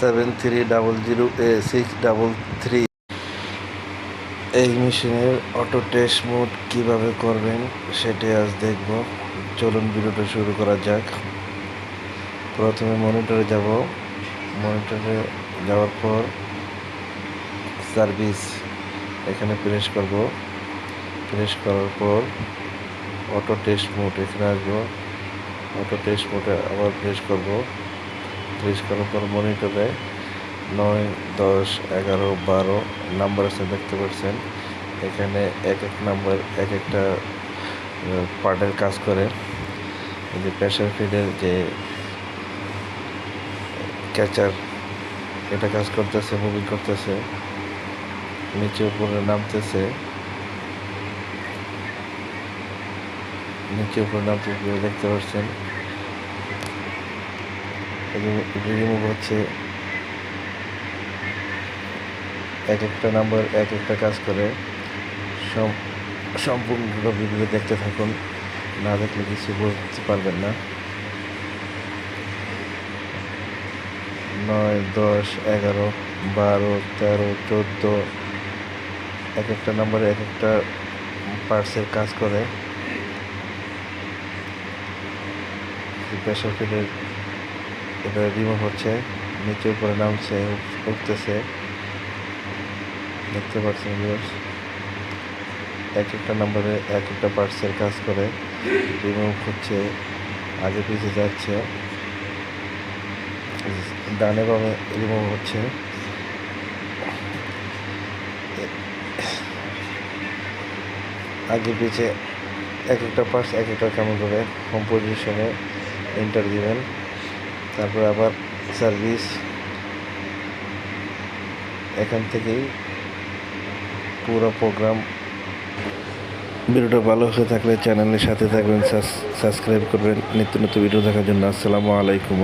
Seven three double zero A six double three এই মেশিনের auto test mode কীভাবে করবেন সেটাই আজ দেখব। চলুন ভিডিওটা শুরু করা যাক। প্রথমে মনিটরে যাব। মনিটরে যাওয়ার পর সার্ভিস এখানে প্রেস করব। প্রেস করার পর অটো টেস্ট মোড এখানে আসব। অটো টেস্ট মোডে আবার প্রেস করব। প্রেস করার পর মনিটরে নয়, দশ, এগারো, বারো নাম্বার আছে, দেখতে পাচ্ছেন। এখানে এক এক নাম্বার, এক একটা পার্টের কাজ করে। যে প্রেশার ফিডের যে ক্যাচার, এটা কাজ করতেছে, মুভিং করতেছে। নিচে উপরে নামতেছে। নিচে উপরে নামতেছে দেখতে পাচ্ছেন। রিমুভ হচ্ছে। এক একটা নাম্বার এক একটা কাজ করে। সব সম্পূর্ণ ভিডিও দেখতে থাকুন। না দেখলে কিছু বুঝতে পারবেন না। নয়, দশ, এগারো, বারো, তেরো, চোদ্দ। এক একটা নাম্বারে এক একটা পার্টসের কাজ করে। প্রেশার ফিডের এটা রিমুভ হচ্ছে নিচে উপরে নামছে, উঠতেছে। দেখতে পাচ্ছেন ভিউয়ার্স এক একটা নাম্বারে এক একটা পার্টসের কাজ করে। রিমুভ হচ্ছে, আগে পিছিয়ে যাচ্ছে। ডানে বামে রিমুভ হচ্ছে। আগে পিছে এক একটা পার্টস এক একটা কেমন করে হোম পজিশনে এন্টার দিবেন। তারপর আবার সার্ভিস এখান থেকেই পুরো প্রোগ্রাম ভিডিওটা ভালো হয়ে থাকলে চ্যানেলের সাথে থাকবেন সাবস্ক্রাইব করবেন, নিত্য নতুন ভিডিও দেখার জন্য। আসসালামু আলাইকুম